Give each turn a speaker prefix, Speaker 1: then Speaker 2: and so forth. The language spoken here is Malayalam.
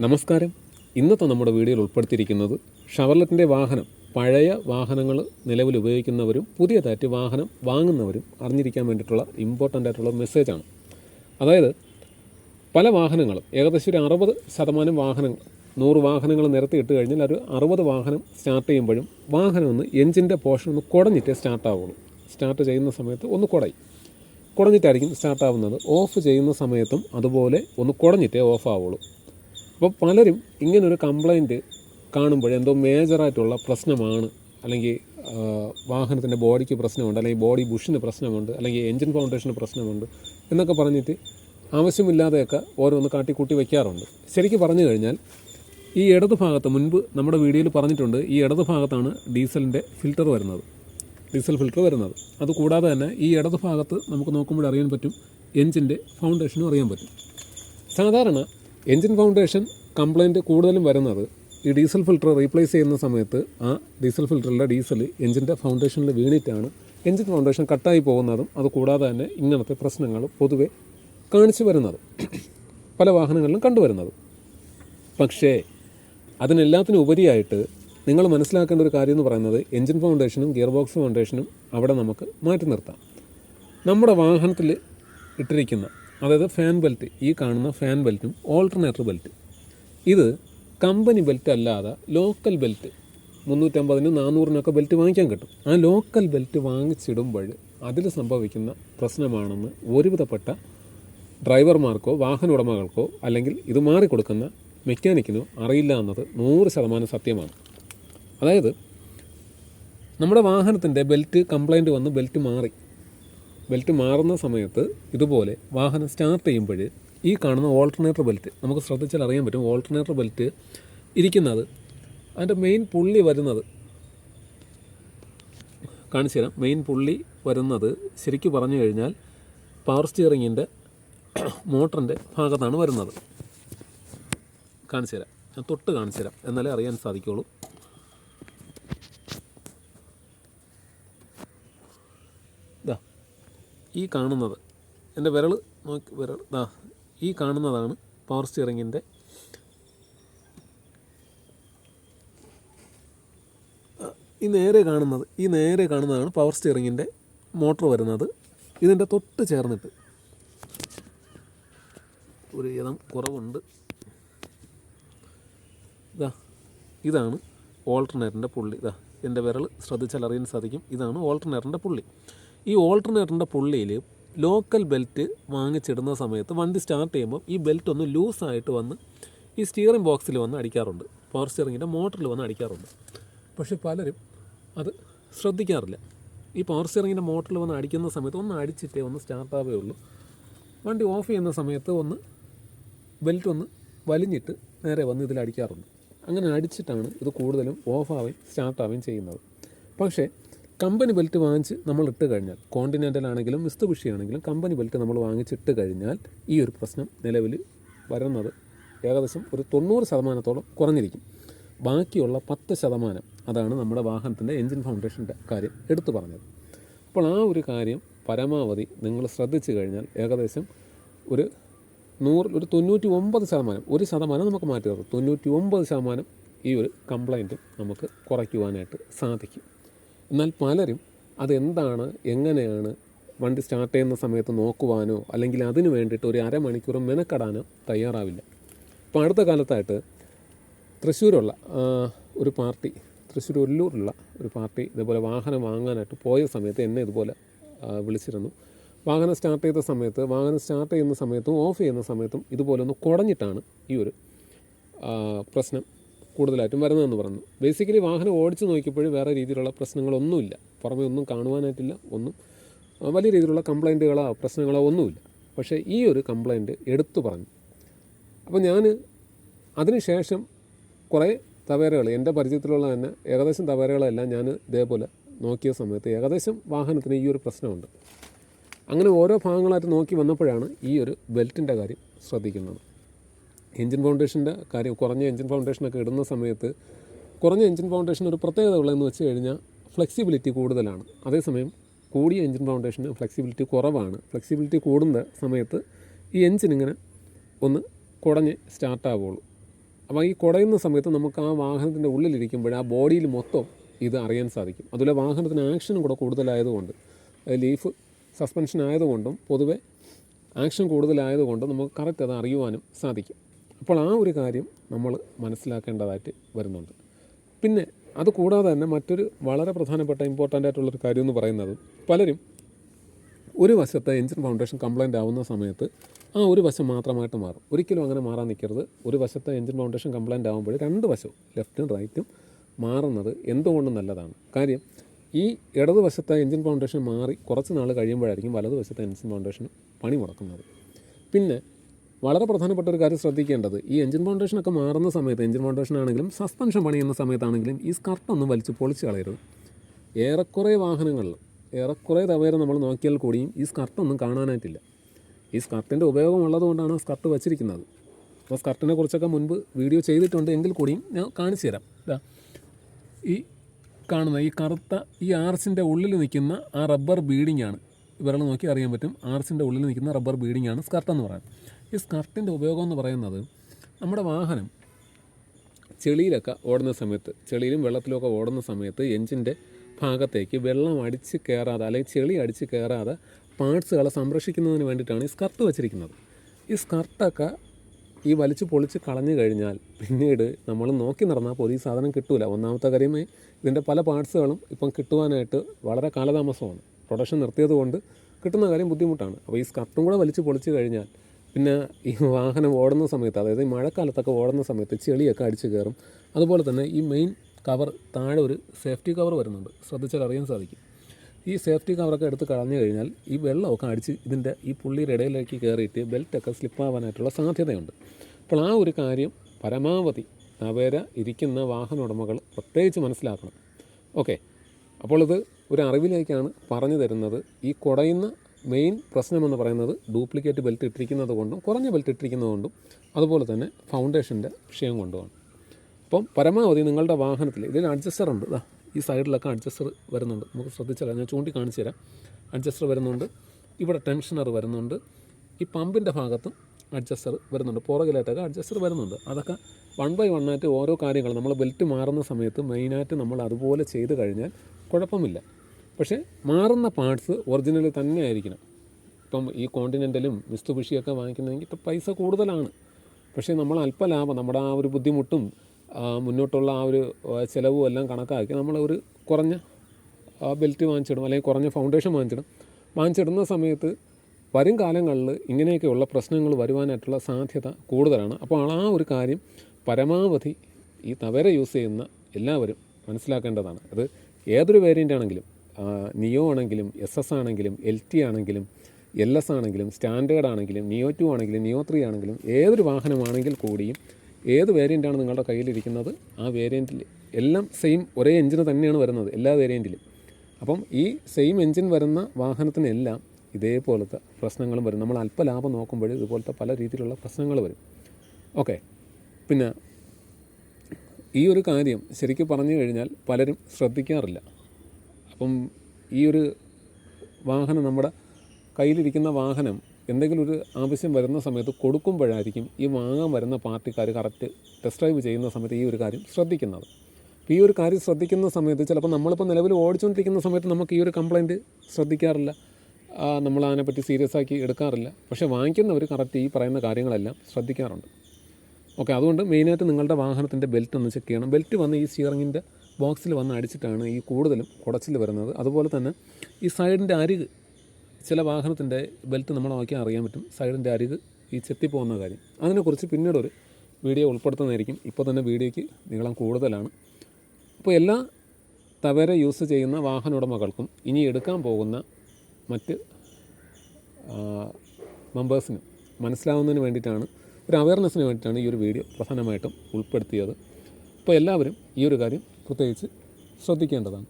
Speaker 1: നമസ്കാരം. ഇന്നത്തെ നമ്മുടെ വീഡിയോയിൽ ഉൾപ്പെടുത്തിയിരിക്കുന്നത് ഷവർലറ്റിന്റെ വാഹനം. പഴയ വാഹനങ്ങൾ നിലവിൽ ഉപയോഗിക്കുന്നവരും പുതിയതായിട്ട് വാഹനം വാങ്ങുന്നവരും അറിഞ്ഞിരിക്കാൻ വേണ്ടിയിട്ടുള്ള ഇമ്പോർട്ടന്റ് ആയിട്ടുള്ള മെസ്സേജാണ് അതായത് പല വാഹനങ്ങളും ഏകദേശം ഒരു അറുപത് ശതമാനം വാഹനങ്ങൾ നൂറ് വാഹനങ്ങൾ നിരത്തി ഇട്ട് കഴിഞ്ഞാൽ ഒരു അറുപത് വാഹനം സ്റ്റാർട്ട് ചെയ്യുമ്പോഴും വാഹനം ഒന്ന് എഞ്ചിന്റെ പോർഷൻ ഒന്ന് കുടഞ്ഞിട്ടേ സ്റ്റാർട്ടാവുള്ളൂ സ്റ്റാർട്ട് ചെയ്യുന്ന സമയത്ത് ഒന്ന് കുടയും. കുടഞ്ഞിട്ടായിരിക്കും സ്റ്റാർട്ടാവുന്നത് ഓഫ് ചെയ്യുന്ന സമയത്തും അതുപോലെ ഒന്ന് കുടഞ്ഞിട്ടേ ഓഫ് ആവുള്ളൂ. അപ്പോൾ പലരും ഇങ്ങനൊരു കംപ്ലൈന്റ് കാണുമ്പോൾ എന്തോ മേജറായിട്ടുള്ള പ്രശ്നമാണ്. അല്ലെങ്കിൽ വാഹനത്തിന്റെ ബോഡിക്ക് പ്രശ്നമുണ്ട് അല്ലെങ്കിൽ ബോഡി ബുഷിന് പ്രശ്നമുണ്ട് അല്ലെങ്കിൽ എൻജിൻ ഫൗണ്ടേഷന് പ്രശ്നമുണ്ട് എന്നൊക്കെ പറഞ്ഞിട്ട് ആവശ്യമില്ലാതെയൊക്കെ ഓരോന്ന് കാട്ടിക്കൂട്ടി വയ്ക്കാറുണ്ട് ശരിക്കും പറഞ്ഞു കഴിഞ്ഞാൽ ഈ ഇടതു ഭാഗത്ത് മുൻപ് നമ്മുടെ വീഡിയോയിൽ പറഞ്ഞിട്ടുണ്ട് ഈ ഇടതു ഭാഗത്താണ് ഡീസലിന്റെ ഫിൽറ്റർ വരുന്നത്. ഡീസൽ ഫിൽറ്റർ വരുന്നത്. അതുകൂടാതെ തന്നെ ഈ ഇടതു ഭാഗത്ത് നമുക്ക് നോക്കുമ്പോൾ അറിയാൻ പറ്റും എൻജിന്റെ ഫൗണ്ടേഷനും അറിയാൻ പറ്റും. സാധാരണ എൻജിൻ ഫൗണ്ടേഷൻ കംപ്ലൈന്റ് കൂടുതലും വരുന്നത് ഈ ഡീസൽ ഫിൽറ്റർ റീപ്ലേസ് ചെയ്യുന്ന സമയത്ത് ആ ഡീസൽ ഫിൽറ്ററിലെ ഡീസൽ എൻജിന്റെ ഫൗണ്ടേഷനിൽ വീണിട്ടാണ് എൻജിൻ ഫൗണ്ടേഷൻ കട്ടായി പോകുന്നതും അതുകൂടാതെ തന്നെ ഇങ്ങനത്തെ പ്രശ്നങ്ങൾ പൊതുവെ കാണിച്ചു വരുന്നത്. പല വാഹനങ്ങളിലും കണ്ടുവരുന്നത്. പക്ഷേ അതിനെല്ലാത്തിനും ഉപരിയായിട്ട് നിങ്ങൾ മനസ്സിലാക്കേണ്ട ഒരു കാര്യം എന്ന് പറയുന്നത് എൻജിൻ ഫൗണ്ടേഷനും ഗിയർ ബോക്സ് ഫൗണ്ടേഷനും അവിടെ നമുക്ക് മാറ്റി നിർത്താം. നമ്മുടെ വാഹനത്തിൽ ഇട്ടിരിക്കുന്ന അതായത് ഫാൻ ബെൽറ്റ് ഈ കാണുന്ന ഫാൻ ബെൽറ്റും ഓൾട്ടർനേറ്റർ ബെൽറ്റ് ഇത് കമ്പനി ബെൽറ്റ് അല്ലാതെ ലോക്കൽ ബെൽറ്റ് മുന്നൂറ്റമ്പതിനും നാനൂറിനൊക്കെ ബെൽറ്റ് വാങ്ങിക്കാൻ കിട്ടും. ആ ലോക്കൽ ബെൽറ്റ് വാങ്ങിച്ചിടുമ്പോൾ അതിൽ സംഭവിക്കുന്ന പ്രശ്നമാണെന്ന് ഒരുവിധപ്പെട്ട ഡ്രൈവർമാർക്കോ വാഹന ഉടമകൾക്കോ അല്ലെങ്കിൽ ഇത് മാറിക്കൊടുക്കുന്ന മെക്കാനിക്കിനോ അറിയില്ല എന്നത് നൂറ് ശതമാനം സത്യമാണ്. അതായത് നമ്മുടെ വാഹനത്തിന്റെ ബെൽറ്റ് കംപ്ലൈന്റ് വന്ന് ബെൽറ്റ് മാറി. ബെൽറ്റ് മാറുന്ന സമയത്ത് ഇതുപോലെ വാഹനം സ്റ്റാർട്ട് ചെയ്യുമ്പോൾ ഈ കാണുന്ന ഓൾട്ടർനേറ്റർ ബെൽറ്റ് നമുക്ക് ശ്രദ്ധിച്ചാൽ അറിയാൻ പറ്റും. ഓൾട്ടർനേറ്റർ ബെൽറ്റ് ഇരിക്കുന്നത് അതിന്റെ മെയിൻ പുള്ളി വരുന്നത് കാണിച്ചു തരാം. മെയിൻ പുള്ളി വരുന്നത് ശരിക്കും പറഞ്ഞു കഴിഞ്ഞാൽ പവർ സ്റ്റിയറിങ്ങിന്റെ മോട്ടറിന്റെ ഭാഗത്താണ് വരുന്നത്. കാണിച്ചു തരാം. ഞാൻ തൊട്ട് കാണിച്ചു തരാം. എന്നാലേ അറിയാൻ സാധിക്കുള്ളൂ ഈ കാണുന്നത്. എന്റെ വിരൽ നോക്കി വിരൽ ദാ ഈ കാണുന്നതാണ് പവർ സ്റ്റിയറിങ്ങിന്റെ ഈ നേരെ കാണുന്നത് ഈ നേരെ കാണുന്നതാണ് പവർ സ്റ്റിയറിങ്ങിന്റെ മോട്ടോർ വരുന്നത്. ഇതിന്റെ തൊട്ട് ചേർന്നിട്ട് ഒരു ഇതം കുറവുണ്ട്. ഇതാ ഇതാണ് ഓൾട്ടർനേറ്ററിന്റെ പുള്ളി. ഇതാ എന്റെ വിരൽ ശ്രദ്ധിച്ചാൽ അറിയാൻ സാധിക്കും. ഇതാണ് ഓൾട്ടർനേറ്ററിന്റെ പുള്ളി. ഈ ഓൾട്ടർനേറ്ററിന്റെ പുള്ളിയിൽ ലോക്കൽ ബെൽറ്റ് വാങ്ങിച്ചിടുന്ന സമയത്ത് വണ്ടി സ്റ്റാർട്ട് ചെയ്യുമ്പോൾ ഈ ബെൽറ്റ് ഒന്ന് ലൂസായിട്ട് വന്ന് ഈ സ്റ്റിയറിംഗ് ബോക്സിൽ വന്ന് അടിക്കാറുണ്ട്. പവർ സ്റ്റിയറിങ്ങിന്റെ മോട്ടറിൽ വന്ന് അടിക്കാറുണ്ട്. പക്ഷേ പലരും അത് ശ്രദ്ധിക്കാറില്ല. ഈ പവർ സ്റ്റിയറിങ്ങിന്റെ മോട്ടറിൽ വന്ന് അടിക്കുന്ന സമയത്ത് ഒന്ന് അടിച്ചിട്ടേ ഒന്ന് സ്റ്റാർട്ടാവേ ഉള്ളൂ. വണ്ടി ഓഫ് ചെയ്യുന്ന സമയത്ത് ഒന്ന് ബെൽറ്റ് ഒന്ന് വലിഞ്ഞിട്ട് നേരെ വന്ന് ഇതിൽ അടിക്കാറുണ്ട്. അങ്ങനെ അടിച്ചിട്ടാണ് ഇത് കൂടുതലും ഓഫാവുകയും സ്റ്റാർട്ടാവുകയും ചെയ്യുന്നത്. പക്ഷേ കമ്പനി ബെൽറ്റ് വാങ്ങിച്ച് നമ്മൾ ഇട്ട് കഴിഞ്ഞാൽ കോണ്ടിനെന്റൽ ആണെങ്കിലും മിസ്തുബുഷി ആണെങ്കിലും കമ്പനി ബെൽറ്റ് നമ്മൾ വാങ്ങിച്ചിട്ട് കഴിഞ്ഞാൽ ഈ ഒരു പ്രശ്നം നിലവിൽ വരുന്നത് ഏകദേശം ഒരു തൊണ്ണൂറ് ശതമാനത്തോളം കുറഞ്ഞിരിക്കും. ബാക്കിയുള്ള പത്ത് ശതമാനം അതാണ് നമ്മുടെ വാഹനത്തിന്റെ എൻജിൻ ഫൗണ്ടേഷന്റെ കാര്യം എടുത്തു പറഞ്ഞത്. അപ്പോൾ ആ ഒരു കാര്യം പരമാവധി നിങ്ങൾ ശ്രദ്ധിച്ചു കഴിഞ്ഞാൽ ഏകദേശം ഒരു നൂറ് ഒരു തൊണ്ണൂറ്റി ഒമ്പത് ശതമാനം ഒരു ശതമാനം നമുക്ക് മാറ്റി നിർത്തും. തൊണ്ണൂറ്റി ഒമ്പത് ശതമാനം ഈ ഒരു കംപ്ലൈന്റും നമുക്ക് കുറയ്ക്കുവാനായിട്ട് സാധിക്കും. എന്നാൽ പലരും അതെന്താണ് എങ്ങനെയാണ് വണ്ടി സ്റ്റാർട്ട് ചെയ്യുന്ന സമയത്ത് നോക്കുവാനോ അല്ലെങ്കിൽ അതിന് വേണ്ടിയിട്ട് ഒരു അരമണിക്കൂർ മെനക്കെടാനോ തയ്യാറാവില്ല. അപ്പോൾ അടുത്ത കാലത്തായിട്ട് തൃശ്ശൂരുള്ള ഒരു പാർട്ടി തൃശ്ശൂർ ഒല്ലൂരുള്ള ഒരു പാർട്ടി ഇതേപോലെ വാഹനം വാങ്ങാനായിട്ട് പോയ സമയത്ത് എന്നെ ഇതുപോലെ വിളിച്ചിരുന്നു. വാഹനം സ്റ്റാർട്ട് ചെയ്ത സമയത്ത് വാഹനം സ്റ്റാർട്ട് ചെയ്യുന്ന സമയത്തും ഓഫ് ചെയ്യുന്ന സമയത്തും ഇതുപോലെ ഒന്ന് കുടഞ്ഞിട്ടാണ് ഈ ഒരു പ്രശ്നം കൂടുതലായിട്ടും വരുന്നതെന്ന് പറഞ്ഞു. ബേസിക്കലി വാഹനം ഓടിച്ച് നോക്കിയപ്പോഴും വേറെ രീതിയിലുള്ള പ്രശ്നങ്ങളൊന്നുമില്ല. പുറമേ ഒന്നും കാണുവാനായിട്ടില്ല ഒന്നും വലിയ രീതിയിലുള്ള കംപ്ലൈന്റുകളോ പ്രശ്നങ്ങളോ ഒന്നുമില്ല. പക്ഷേ ഈ ഒരു കംപ്ലൈന്റ് എടുത്തു പറഞ്ഞു. അപ്പോൾ ഞാൻ അതിനുശേഷം കുറേ തവേരകൾ എന്റെ പരിചയത്തിലുള്ള തന്നെ ഏകദേശം തവേരകളെല്ലാം ഞാൻ ഇതേപോലെ നോക്കിയ സമയത്ത് ഏകദേശം വാഹനത്തിന് ഈ ഒരു പ്രശ്നമുണ്ട്. അങ്ങനെ ഓരോ ഭാഗങ്ങളായിട്ട് നോക്കി വന്നപ്പോഴാണ് ഈ ഒരു ബെൽറ്റിന്റെ കാര്യം ശ്രദ്ധിക്കുന്നത്. എൻജിൻ ഫൗണ്ടേഷന്റെ കാര്യം കുറഞ്ഞ എൻജിൻ ഫൗണ്ടേഷനൊക്കെ ഇടുന്ന സമയത്ത് കുറഞ്ഞ എൻജിൻ ഫൗണ്ടേഷൻ ഒരു പ്രത്യേകത ഉള്ളതെന്ന് വെച്ച് കഴിഞ്ഞാൽ ഫ്ലെക്സിബിലിറ്റി കൂടുതലാണ്. അതേസമയം കൂടിയ എൻജിൻ ഫൗണ്ടേഷന് ഫ്ലെക്സിബിലിറ്റി കുറവാണ്. ഫ്ലെക്സിബിലിറ്റി കൂടുന്ന സമയത്ത് ഈ എൻജിൻ ഇങ്ങനെ ഒന്ന് കുടഞ്ഞ് സ്റ്റാർട്ടാവുള്ളൂ അപ്പോൾ ഈ കുടയുന്ന സമയത്ത് നമുക്ക് ആ വാഹനത്തിന്റെ ഉള്ളിലിരിക്കുമ്പോൾ ആ ബോഡിയിൽ മൊത്തം ഇത് അറിയാൻ സാധിക്കും. അതുപോലെ വാഹനത്തിന് ആക്ഷനും കൂടെ കൂടുതലായതുകൊണ്ട് ലീഫ് സസ്പെൻഷൻ ആയതുകൊണ്ടും പൊതുവെ ആക്ഷൻ കൂടുതലായതുകൊണ്ടും നമുക്ക് കറക്റ്റ് അത് അറിയുവാനും സാധിക്കും. അപ്പോൾ ആ ഒരു കാര്യം നമ്മൾ മനസ്സിലാക്കേണ്ടതായിട്ട് വരുന്നുണ്ട്. പിന്നെ അത് കൂടാതെ തന്നെ മറ്റൊരു വളരെ പ്രധാനപ്പെട്ട ഇമ്പോർട്ടന്റ് ആയിട്ടുള്ളൊരു കാര്യം എന്ന് പറയുന്നത് പലരും ഒരു വശത്തെ എഞ്ചിൻ ഫൗണ്ടേഷൻ കംപ്ലൈന്റ് ആവുന്ന സമയത്ത് ആ ഒരു വശം മാത്രമായിട്ട് മാറും. ഒരിക്കലും അങ്ങനെ മാറാൻ നിൽക്കരുത്. ഒരു വശത്തെ എഞ്ചിൻ ഫൗണ്ടേഷൻ കംപ്ലൈന്റ് ആകുമ്പോൾ രണ്ട് വശവും ലെഫ്റ്റും റൈറ്റും മാറുന്നത് എന്തുകൊണ്ടും നല്ലതാണ്. കാര്യം ഈ ഇടതുവശത്തെ എഞ്ചിൻ ഫൗണ്ടേഷൻ മാറി കുറച്ച് നാൾ കഴിയുമ്പോഴായിരിക്കും വലതുവശത്തെ എഞ്ചിൻ ഫൗണ്ടേഷൻ പണി മുടക്കുന്നത്. പിന്നെ വളരെ പ്രധാനപ്പെട്ട ഒരു കാര്യം ശ്രദ്ധിക്കേണ്ടത് ഈ എഞ്ചിൻ ഫൗണ്ടേഷനൊക്കെ മാറുന്ന സമയത്ത് എഞ്ചിൻ ഫൗണ്ടേഷൻ ആണെങ്കിലും സസ്പെൻഷൻ പണിയുന്ന സമയത്താണെങ്കിലും ഈ സ്കർട്ടൊന്നും വലിച്ച് പൊളിച്ച് കളയരുത്. ഏറെക്കുറെ വാഹനങ്ങളിൽ ഏറെക്കുറെ തവേര നമ്മൾ നോക്കിയാൽ കൂടിയും ഈ സ്കർട്ടൊന്നും കാണാനായിട്ടില്ല. ഈ സ്കർട്ടിന്റെ ഉപയോഗം ഉള്ളതുകൊണ്ടാണ് സ്കർട്ട് വച്ചിരിക്കുന്നത്. അപ്പോൾ സ്കർട്ടിനെ കുറിച്ചൊക്കെ മുൻപ് വീഡിയോ ചെയ്തിട്ടുണ്ട് എങ്കിൽ കൂടിയും ഞാൻ കാണിച്ചു തരാം. ഈ കാണുന്ന ഈ കറുത്ത ഈ ആർസിന്റെ ഉള്ളിൽ നിൽക്കുന്ന ആ റബ്ബർ ബീഡിംഗ് ആണ്. വിരൽ നോക്കി അറിയാൻ പറ്റും ആർസിന്റെ ഉള്ളിൽ നിൽക്കുന്ന റബ്ബർ ബീഡിംഗ് ആണ് സ്കർട്ട് എന്ന് പറയുന്നത്. ഈ സ്കർട്ടിന്റെ ഉപയോഗം എന്ന് പറയുന്നത് നമ്മുടെ വാഹനം ചെളിയിലൊക്കെ ഓടുന്ന സമയത്ത് ചെളിയിലും വെള്ളത്തിലുമൊക്കെ ഓടുന്ന സമയത്ത് എഞ്ചിന്റെ ഭാഗത്തേക്ക് വെള്ളം അടിച്ച് കയറാതെ അല്ലെങ്കിൽ ചെളി അടിച്ച് കയറാതെ പാർട്സുകളെ സംരക്ഷിക്കുന്നതിന് വേണ്ടിയിട്ടാണ് ഈ സ്കർട്ട് വെച്ചിരിക്കുന്നത്. ഈ സ്കർട്ടൊക്കെ ഈ വലിച്ചു പൊളിച്ച് കളഞ്ഞു കഴിഞ്ഞാൽ പിന്നീട് നമ്മൾ നോക്കി നടന്നാൽ പോലും ഈ സാധനം കിട്ടൂല. ഒന്നാമത്തെ കാര്യമേ ഇതിന്റെ പല പാർട്സുകളും ഇപ്പം കിട്ടുവാനായിട്ട് വളരെ കാലതാമസമാണ്. പ്രൊഡക്ഷൻ നിർത്തിയത് കൊണ്ട് കിട്ടുന്ന കാര്യം ബുദ്ധിമുട്ടാണ്. അപ്പോൾ ഈ സ്കർട്ടും കൂടെ വലിച്ചു പൊളിച്ച് കഴിഞ്ഞാൽ പിന്നെ ഈ വാഹനം ഓടുന്ന സമയത്ത് അതായത് മഴക്കാലത്തൊക്കെ ഓടുന്ന സമയത്ത് ചെളിയൊക്കെ അടിച്ച് കയറും. അതുപോലെ തന്നെ ഈ മെയിൻ കവർ താഴെ ഒരു സേഫ്റ്റി കവർ വരുന്നുണ്ട്. ശ്രദ്ധിച്ചാൽ അറിയാൻ സാധിക്കും. ഈ സേഫ്റ്റി കവറൊക്കെ എടുത്ത് കളഞ്ഞു കഴിഞ്ഞാൽ ഈ വെള്ളമൊക്കെ അടിച്ച് ഇതിന്റെ ഈ പുള്ളിയുടെ ഇടയിലേക്ക് കയറിയിട്ട് ബെൽറ്റൊക്കെ സ്ലിപ്പാവാനായിട്ടുള്ള സാധ്യതയുണ്ട്. അപ്പോൾ ആ ഒരു കാര്യം പരമാവധി അവരെ ഇരിക്കുന്ന വാഹന ഉടമകൾ പ്രത്യേകിച്ച് മനസ്സിലാക്കണം. ഓക്കെ. അപ്പോൾ ഇത് ഒരു അറിവിലേക്കാണ് പറഞ്ഞു തരുന്നത്. ഈ കുടയുന്ന മെയിൻ പ്രശ്നമെന്ന് പറയുന്നത് ഡ്യൂപ്ലിക്കേറ്റ് ബെൽറ്റ് ഇട്ടിരിക്കുന്നത് കൊണ്ടും കുറഞ്ഞ ബെൽറ്റ് ഇട്ടിരിക്കുന്നത് കൊണ്ടും അതുപോലെ തന്നെ ഫൗണ്ടേഷന്റെ വിഷയം കൊണ്ടുമാണ്. അപ്പം പരമാവധി നിങ്ങളുടെ വാഹനത്തിൽ ഇതിൽ അഡ്ജസ്റ്റർ ഉണ്ട്. ഇതാ ഈ സൈഡിലൊക്കെ അഡ്ജസ്റ്റർ വരുന്നുണ്ട്. നമുക്ക് ശ്രദ്ധിച്ചാൽ ഞാൻ ചൂണ്ടി കാണിച്ചു തരാം അഡ്ജസ്റ്റർ വരുന്നുണ്ട്. ഇവിടെ ടെൻഷനർ വരുന്നുണ്ട്. ഈ പമ്പിന്റെ ഭാഗത്തും അഡ്ജസ്റ്റർ വരുന്നുണ്ട്. പുറകിലായിട്ടൊക്കെ അഡ്ജസ്റ്റർ വരുന്നുണ്ട്. അതൊക്കെ വൺ ബൈ വൺ ആയിട്ട് ഓരോ കാര്യങ്ങളും നമ്മൾ ബെൽറ്റ് മാറുന്ന സമയത്ത് മെയിനായിട്ട് നമ്മൾ അതുപോലെ ചെയ്ത് കഴിഞ്ഞാൽ കുഴപ്പമില്ല. പക്ഷേ മാറുന്ന പാർട്സ് ഒറിജിനൽ തന്നെ ആയിരിക്കണം ഇപ്പം ഈ കോണ്ടിനെന്റലും മിസ്തുപുഷിയൊക്കെ വാങ്ങിക്കുന്നതെങ്കിൽ ഇപ്പം പൈസ കൂടുതലാണ്. പക്ഷേ നമ്മൾ അല്പ ലാഭം നമ്മുടെ ആ ഒരു ബുദ്ധിമുട്ടും മുന്നോട്ടുള്ള ആ ഒരു ചിലവും എല്ലാം കണക്കാക്കി നമ്മൾ ഒരു കുറഞ്ഞ ബെൽറ്റ് വാങ്ങിച്ചിടും അല്ലെങ്കിൽ കുറഞ്ഞ ഫൗണ്ടേഷൻ വാങ്ങിച്ചിടും. വാങ്ങിച്ചിടുന്ന സമയത്ത് വരും കാലങ്ങളിൽ ഇങ്ങനെയൊക്കെയുള്ള പ്രശ്നങ്ങൾ വരുവാനായിട്ടുള്ള സാധ്യത കൂടുതലാണ്. അപ്പോൾ ആ ഒരു കാര്യം പരമാവധി ഈ തവര യൂസ് ചെയ്യുന്ന എല്ലാവരും മനസ്സിലാക്കേണ്ടതാണ്. അത് ഏതൊരു വേരിയന്റ് ആണെങ്കിലും നിയോ ആണെങ്കിലും എസ് എസ് ആണെങ്കിലും എൽ ടി ആണെങ്കിലും എൽ എസ് ആണെങ്കിലും സ്റ്റാൻഡേർഡ് ആണെങ്കിലും നിയോ ടു ആണെങ്കിലും നിയോ ത്രീ ആണെങ്കിലും ഏതൊരു വാഹനമാണെങ്കിൽ കൂടിയും ഏത് വേരിയന്റാണ് നിങ്ങളുടെ കയ്യിലിരിക്കുന്നത്? ആ വേരിയന്റിൽ എല്ലാം സെയിം ഒരേ എഞ്ചിന് തന്നെയാണ് വരുന്നത് എല്ലാ വേരിയന്റിലും അപ്പം ഈ സെയിം എഞ്ചിൻ വരുന്ന വാഹനത്തിനെല്ലാം ഇതേപോലത്തെ പ്രശ്നങ്ങളും വരും. നമ്മൾ അല്പ ലാഭം നോക്കുമ്പോൾ ഇതുപോലത്തെ പല രീതിയിലുള്ള പ്രശ്നങ്ങൾ വരും. ഓക്കെ പിന്നെ ഈ ഒരു കാര്യം ശരിക്കും പറഞ്ഞു കഴിഞ്ഞാൽ പലരും ശ്രദ്ധിക്കാറില്ല. അപ്പം ഈ ഒരു വാഹനം നമ്മുടെ കയ്യിലിരിക്കുന്ന വാഹനം എന്തെങ്കിലും ഒരു ആവശ്യം വരുന്ന സമയത്ത് കൊടുക്കുമ്പോഴായിരിക്കും ഈ വാങ്ങാൻ വരുന്ന പാർട്ടിക്കാർ കറക്റ്റ് ടെസ്റ്റ് ഡ്രൈവ് ചെയ്യുന്ന സമയത്ത് ഈ ഒരു കാര്യം ശ്രദ്ധിക്കുന്നത്. ഈ ഒരു കാര്യം ശ്രദ്ധിക്കുന്ന സമയത്ത് ചിലപ്പോൾ നമ്മളിപ്പോൾ നിലവിൽ ഓടിച്ചുകൊണ്ടിരിക്കുന്ന സമയത്ത് നമുക്ക് ഈ ഒരു കംപ്ലയിന്റ് ശ്രദ്ധിക്കാറില്ല. നമ്മൾ അതിനെപ്പറ്റി സീരിയസ് ആക്കി എടുക്കാറില്ല. പക്ഷേ വാങ്ങിക്കുന്നവർ കറക്റ്റ് ഈ പറയുന്ന കാര്യങ്ങളെല്ലാം ശ്രദ്ധിക്കാറുണ്ട്. ഓക്കെ അതുകൊണ്ട് മെയിനായിട്ട് നിങ്ങളുടെ വാഹനത്തിന്റെ ബെൽറ്റ് ഒന്ന് ചെക്ക് ചെയ്യണം. ബെൽറ്റ് വന്ന് ഈ സ്റ്റിയറിങ്ങിന്റെ ബോക്സിൽ വന്ന് അടിച്ചിട്ടാണ് ഈ കൂടുതലും കുടച്ചിൽ വരുന്നത്. അതുപോലെ തന്നെ ഈ സൈഡിന്റെ അരിക് ചില വാഹനത്തിന്റെ ബെൽറ്റ് നമ്മൾ നോക്കിയാൽ അറിയാൻ പറ്റും. സൈഡിന്റെ അരിക് ഈ ചെത്തിപ്പോകുന്ന കാര്യം. അതിനെക്കുറിച്ച് പിന്നീട് ഒരു വീഡിയോ ഉൾപ്പെടുത്തുന്നതായിരിക്കും. ഇപ്പോൾ തന്നെ വീഡിയോയ്ക്ക് നീളം കൂടുതലാണ്. അപ്പോൾ എല്ലാ തവര യൂസ് ചെയ്യുന്ന വാഹന ഉടമകൾക്കും ഇനി എടുക്കാൻ പോകുന്ന മറ്റ് മെമ്പേഴ്സിനും മനസ്സിലാവുന്നതിന് വേണ്ടിയിട്ടാണ് ഒരു അവയർനെസ്സിന് വേണ്ടിയിട്ടാണ് ഈ ഒരു വീഡിയോ പ്രധാനമായിട്ടും ഉൾപ്പെടുത്തിയത്. അപ്പോൾ എല്ലാവരും ഈ ഒരു കാര്യം പ്രത്യേകിച്ച് ശ്രദ്ധിക്കേണ്ടതാണ്.